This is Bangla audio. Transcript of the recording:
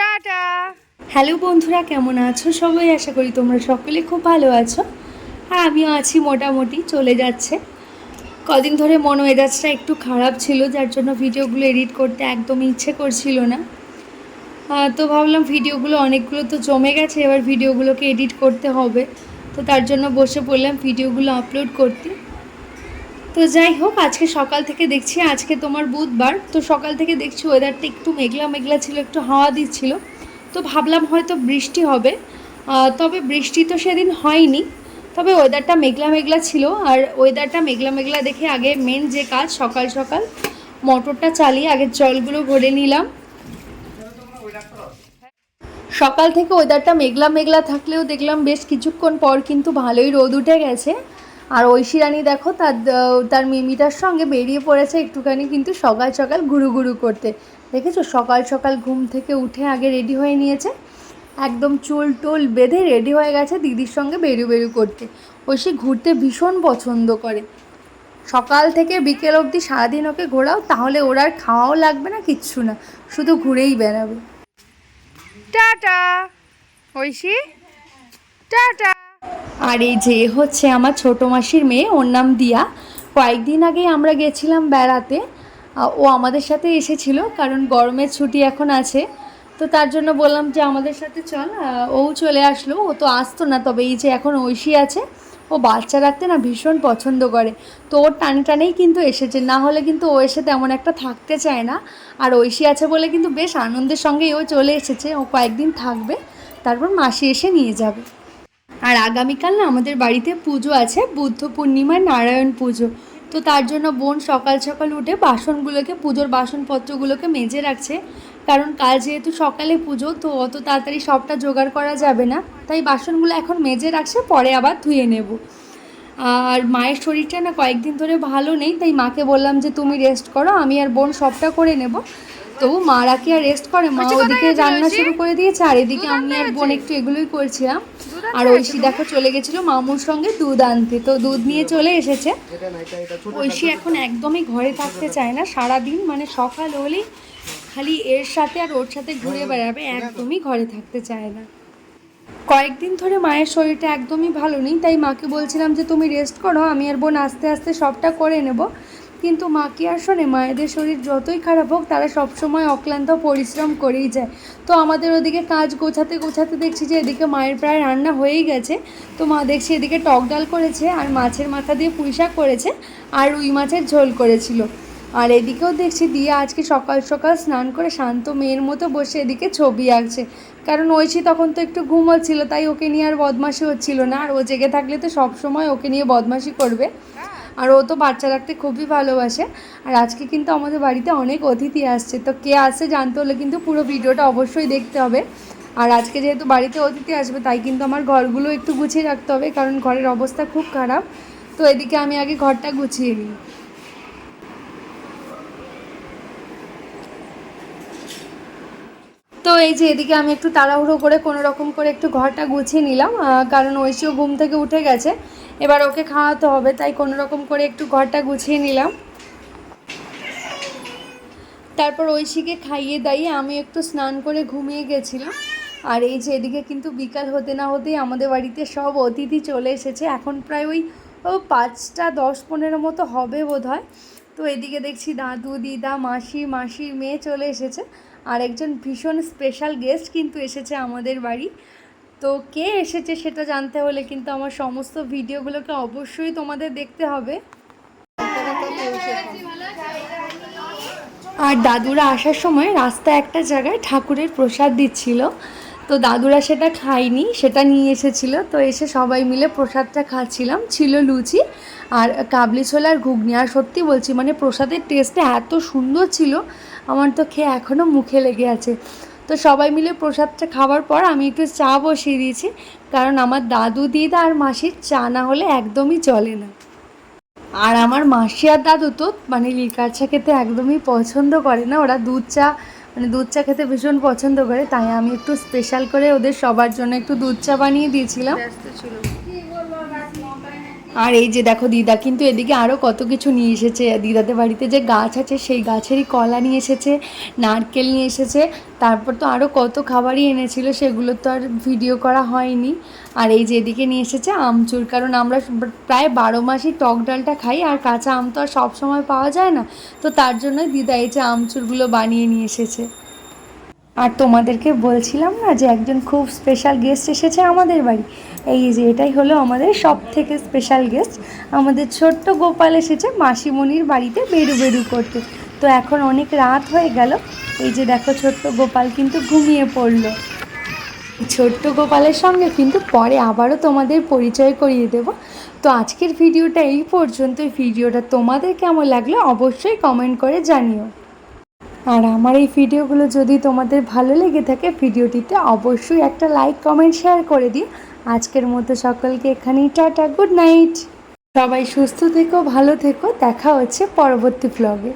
টাটা। হ্যালো বন্ধুরা, কেমন আছো সবাই? আশা করি তোমরা সকলে খুব ভালো আছো। হ্যাঁ আমিও আছি মোটামুটি, চলে যাচ্ছে। কদিন ধরে মন মেজাজটা একটু খারাপ ছিল, যার জন্য ভিডিওগুলো এডিট করতে একদমই ইচ্ছে করছিল না। তো ভাবলাম ভিডিওগুলো অনেকগুলো তো জমে গেছে, এবার ভিডিওগুলোকে এডিট করতে হবে। তো তার জন্য বসে পড়লাম ভিডিওগুলো আপলোড করতে। তো যাই হোক, আজকে সকাল থেকে দেখছি, আজকে তোমার বুধবার। তো সকাল থেকে দেখছি ওয়েদারটা একটু মেঘলা মেঘলা ছিল, একটু হাওয়া দিচ্ছিল। তো ভাবলাম হয়তো বৃষ্টি হবে। তবে বৃষ্টি তো সেদিন হয়নি। তবে ওয়েদারটা মেঘলা মেঘলা ছিল। আর ওয়েদারটা মেঘলা মেঘলা দেখে আগে মেন যে কাজ, সকাল সকাল মোটরটা চালিয়ে আগে জলগুলো ভরে নিলাম। সকাল থেকে ওয়েদারটা মেঘলা মেঘলা থাকলেও দেখলাম বেশ কিছুক্ষণ পর কিন্তু ভালোই রোদ উঠে গেছে। আর ঐশী রানী দেখো, তার তার মিমিটার সঙ্গে বেরিয়ে পড়েছে একটুখানি কিন্তু সকাল সকাল ঘুরু ঘুরু করতে। দেখেছ? সকাল সকাল ঘুম থেকে উঠে আগে রেডি হয়ে নিয়েছে। একদম চুল টুল বেঁধে রেডি হয়ে গেছে দিদির সঙ্গে বেরু বেরু করতে। ঐশী ঘুরতে ভীষণ পছন্দ করে। সকাল থেকে বিকেল অবধি সারাদিন ওকে ঘোরাও, তাহলে ওর আর খাওয়াও লাগবে না, কিচ্ছু না। শুধু ঘুরেই বেড়াবে। টাটা! ঐশী? টাটা! আর এই যে হচ্ছে আমার ছোটো মাসির মেয়ে, ওর নাম দিয়া। কয়েকদিন আগে আমরা গেছিলাম বেড়াতে। ও আমাদের সাথে এসেছিল, কারণ গরমের ছুটি এখন আছে। তো তার জন্য বললাম যে আমাদের সাথে চল ও চলে আসলো। ও তো আসতো না, তবে এই যে এখন ঐশী আছে, ও বাচ্চা রাখতে না ভীষণ পছন্দ করে। তো ওর টানে টানেই কিন্তু এসেছে, না হলে কিন্তু ও এসে তেমন একটা থাকতে চায় না। আর ঐশী আছে বলে কিন্তু বেশ আনন্দের সঙ্গেই ও চলে এসেছে, ও কয়েকদিন থাকবে, তারপর মাসি এসে নিয়ে যাবে। আর আগামীকাল না আমাদের বাড়িতে পুজো আছে, বুদ্ধ পূর্ণিমা নারায়ণ পুজো। তো তার জন্য বোন সকাল সকাল উঠে বাসনগুলোকে, পুজোর বাসনপত্রগুলোকে মেজে রাখছে। কারণ কাল যেহেতু সকালে পুজো, তো অত তাড়াতাড়ি সবটা জোগাড় করা যাবে না। তাই বাসনগুলো এখন মেজে রাখছে, পরে আবার ধুয়ে নেব। আর মায়ের শরীরটা না কয়েকদিন ধরে ভালো নেই, তাই মাকে বললাম যে তুমি রেস্ট করো, আমি আর বোন সবটা করে নেব। তবু মারা কি আর রেস্ট করে। মা ওদিকে রান্না শুরু করে দিয়েছে আর এদিকে আমি আর বোন একটু এগুলোই করছিলাম। আর ঐশী দেখো চলে গেছিল মামুর সঙ্গে দুধ আনতে। তো দুধ নিয়ে চলে এসেছে। ঐশী এখন একদমই ঘরে থাকতে চায় না। সারা দিন মানে সকাল হলেই খালি এর সাথে আর ওর সাথে ঘুরে বেড়াবে একদমই ঘরে থাকতে চায় না। কয়েকদিন ধরে মায়ের শরীরটা একদমই ভালো নেই তাই মাকে বলছিলাম যে তুমি রেস্ট করো আমি আর বোন আস্তে আস্তে সবটা করে নেব। কিন্তু মা কি আর শোনে? মায়েদের শরীর যতই খারাপ হোক, তারা সবসময় অক্লান্ত পরিশ্রম করেই যায়। তো আমাদের ওদিকে কাজ গোছাতে গোছাতে দেখছি যে এদিকে মায়ের প্রায় রান্না হয়েই গেছে। তো মা দেখছি এদিকে টক ডাল করেছে আর মাছের মাথা দিয়ে পুঁই শাক করেছে আর রুই মাছের ঝোল করেছিল। আর এদিকেও দেখছি দিয়া আজকে সকাল সকাল স্নান করে শান্ত মেয়ের মতো বসে এদিকে ছবি আঁকছে। কারণ ঐশী তখন তো একটু ঘুমোচ্ছিল, তাই ওকে নিয়ে আর বদমাশি হচ্ছিল না। আর ও জেগে থাকলে তো সবসময় ওকে নিয়ে বদমাশি করবে। আর ও তো বাচ্চা রাখতে খুবই ভালোবাসে। আর আজকে কিন্তু আমাদের বাড়িতে অনেক অতিথি আসছে। তো কে আসছে জানতে হলে কিন্তু পুরো ভিডিওটা অবশ্যই দেখতে হবে। আর আজকে যেহেতু বাড়িতে অতিথি আসবে, তাই কিন্তু আমার ঘরগুলো একটু গুছিয়ে রাখতে হবে, কারণ ঘরের অবস্থা খুব খারাপ। তো এদিকে আমি আগে ঘরটা গুছিয়ে নিই। তো এই যে এদিকে আমি একটু তাড়াহুড়ো করে কোনো রকম করে একটু ঘরটা গুছিয়ে নিলাম কারণ ঐশীও ঘুম থেকে উঠে গেছে। এবার ওকে খাওয়াতে হবে, তাই কোনো রকম করে একটু ঘরটা গুছিয়ে নিলাম। তারপর ঐশীকে খাইয়ে দাইয়ে আমি একটু স্নান করে ঘুমিয়ে গেছিলাম। আর এই যে এদিকে কিন্তু বিকাল হতে না হতেই আমাদের বাড়িতে সব অতিথি চলে এসেছে। এখন প্রায় ওই পাঁচটা দশ পনেরো মতো হবে বোধ হয় তো এদিকে দেখছি দাদু, দিদা, মাসি, মাসির মেয়ে চলে এসেছে। আর একজন ভীষণ স্পেশাল গেস্ট কিন্তু এসেছে আমাদের বাড়ি। তো কে এসেছে সেটা জানতে হলে কিন্তু আমার সমস্ত ভিডিওগুলোকে অবশ্যই তোমাদের দেখতে হবে। আর দাদুরা আসার সময় রাস্তা একটা জায়গায় ঠাকুরের প্রসাদ দিচ্ছিল। তো দাদুরা সেটা খায়নি, সেটা নিয়ে এসেছিল। তো এসে সবাই মিলে প্রসাদটা খাচ্ছিলাম। ছিল লুচি আর কাবলি ছোলা আর ঘুগনি। আর সত্যি বলছি মানে প্রসাদের টেস্টটা এত সুন্দর ছিল আমার তো খেয়ে এখনও মুখে লেগে আছে। তো সবাই মিলে প্রসাদটা খাওয়ার পর আমি একটু চা বসিয়ে দিয়েছি, কারণ আমার দাদু, দিদা আর মাসির চা না হলে একদমই চলে না। আর আমার মাসি আর দাদু তো মানে লিকার চা খেতে একদমই পছন্দ করে না। ওরা দুধ চা মানে দুধ চা খেতে ভীষণ পছন্দ করে, তাই আমি একটু স্পেশাল করে ওদের সবার জন্য একটু দুধ চা বানিয়ে দিয়েছিলাম। আর এই যে দেখো দিদা, কিন্তু এদিকে আরও কত কিছু নিয়ে এসেছে। দিদাদের বাড়িতে যে গাছ আছে, সেই গাছেরই কলা নিয়ে এসেছে, নারকেল নিয়ে এসেছে। তারপর তো আরও কত খাবারই এনেছিল, সেগুলো তো আর ভিডিও করা হয়নি। আর এই যে এদিকে নিয়ে এসেছে আমচুর কারণ আমরা প্রায় বারো মাসই টক ডালটা খাই, আর কাঁচা আম তো আর সব সময় পাওয়া যায় না। তো তার জন্যই দিদা এই যে আমচুরগুলো বানিয়ে নিয়ে এসেছে। আর তোমাদেরকে বলছিলাম না যে একজন খুব স্পেশাল গেস্ট এসেছে আমাদের বাড়ি এই যে, এটাই হলো আমাদের সব থেকে স্পেশাল গেস্ট আমাদের ছোট্ট গোপাল এসেছে মাসিমণির বাড়িতে বেরু বেরু করতে। তো এখন অনেক রাত হয়ে গেল। এই যে দেখো, ছোট্ট গোপাল কিন্তু ঘুমিয়ে পড়ল। ছোট্ট গোপালের সঙ্গে কিন্তু পরে আবারও তোমাদের পরিচয় করিয়ে দেব। তো আজকের ভিডিওটা এই পর্যন্ত ভিডিওটা তোমাদের কেমন লাগল অবশ্যই কমেন্ট করে জানিও। আর আমার এই ভিডিওগুলো যদি তোমাদের ভালো লেগে থাকে, ভিডিওটিতে অবশ্যই একটা লাইক কমেন্ট শেয়ার করে দিও। আজকের মতো সকলকে এখানেই টাটা, গুড নাইট। সবাই সুস্থ থেকো, ভালো থেকো, দেখা হচ্ছে পরবর্তী ব্লগে